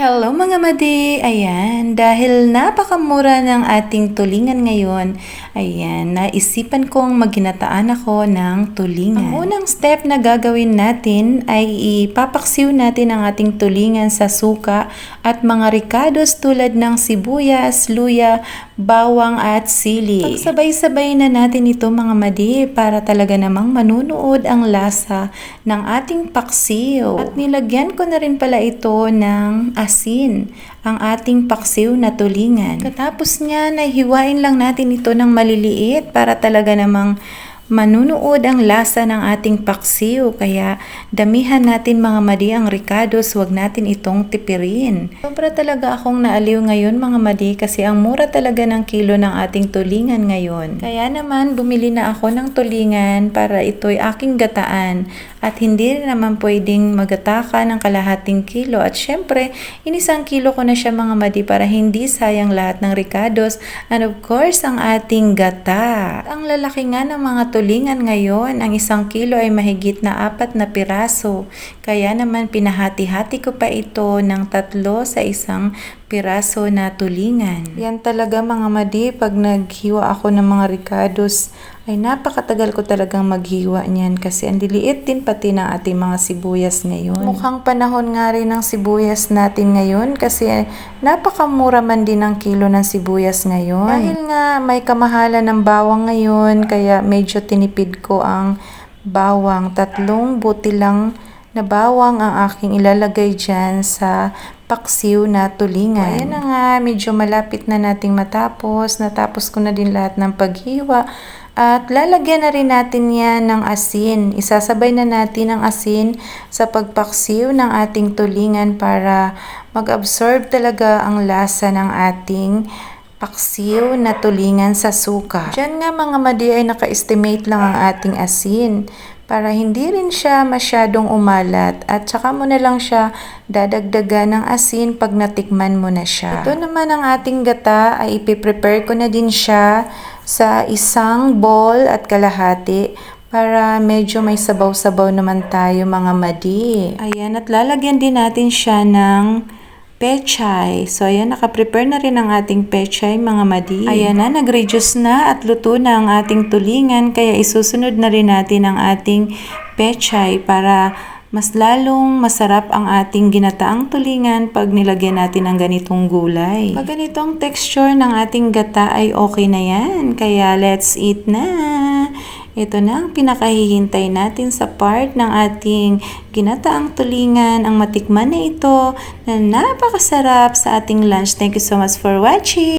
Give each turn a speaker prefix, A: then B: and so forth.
A: Hello mga madi! Ayan, dahil napakamura ng ating tulingan ngayon, ayan, naisipan kong maginataan ako ng tulingan. Ang unang step na gagawin natin ay ipapaksiw natin ang ating tulingan sa suka at mga ricados tulad ng sibuyas, luya, bawang at sili. Pagsabay-sabay na natin ito mga madi para talaga namang manunood ang lasa ng ating paksiw. At nilagyan ko na rin pala ito ng asin, ang ating paksiw na tulingan. Katapos niya, nahiwain lang natin ito ng maliliit para talaga namang manunood ang lasa ng ating paksiw. Kaya damihan natin mga madi ang ricados, wag natin itong tipirin. Sobra talaga akong naaliw ngayon mga madi kasi ang mura talaga ng kilo ng ating tulingan ngayon. Kaya naman bumili na ako ng tulingan para ito'y aking gataan at hindi naman pwedeng magataka ng kalahating kilo at syempre inisang kilo ko na siya mga madi para hindi sayang lahat ng ricados and of course ang ating gata. Ang lalaki nga ng mga tulingan ngayon, ang isang kilo ay mahigit na apat na piraso. Kaya naman pinahati-hati ko pa ito ng tatlo sa isang piraso na tulingan. Yan talaga mga madi, pag naghiwa ako ng mga ricados, ay napakatagal ko talagang maghiwa niyan kasi ang liliit din pati ng ating mga sibuyas ngayon. Mukhang panahon nga rin ng sibuyas natin ngayon kasi napakamura man din ang kilo ng sibuyas ngayon. Dahil nga may kamahalan ng bawang ngayon kaya medyo tinipid ko ang bawang. Tatlong buti lang na bawang ang aking ilalagay dyan sa paksiw na tulingan. Ayan na nga, medyo malapit na nating matapos. Natapos ko na din lahat ng paghiwa. At lalagyan na rin natin yan ng asin. Isasabay na natin ang asin sa pagpaksiw ng ating tulingan para mag-absorb talaga ang lasa ng ating paksiw na tulingan sa suka. Diyan nga mga madi ay naka-estimate lang ang ating asin para hindi rin siya masyadong umalat at saka mo na lang siya dadagdagan ng asin pag natikman mo na siya. Ito naman ang ating gata ay ipiprepare ko na din siya sa isang bowl at kalahati para medyo may sabaw-sabaw naman tayo mga madi. Ayan, at lalagyan din natin siya ng pechay. So, ayan, nakaprepare na rin ang ating pechay, mga madi. Ayan na, nag-reduce na at luto na ang ating tulingan. Kaya isusunod na rin natin ang ating pechay para mas lalong masarap ang ating ginataang tulingan pag nilagyan natin ng ganitong gulay. Pag ganitong texture ng ating gata ay okay na yan. Kaya let's eat na! Ito na ang pinakahihintay natin sa part ng ating ginataang tulingan, ang matikman na ito na napakasarap sa ating lunch. Thank you so much for watching!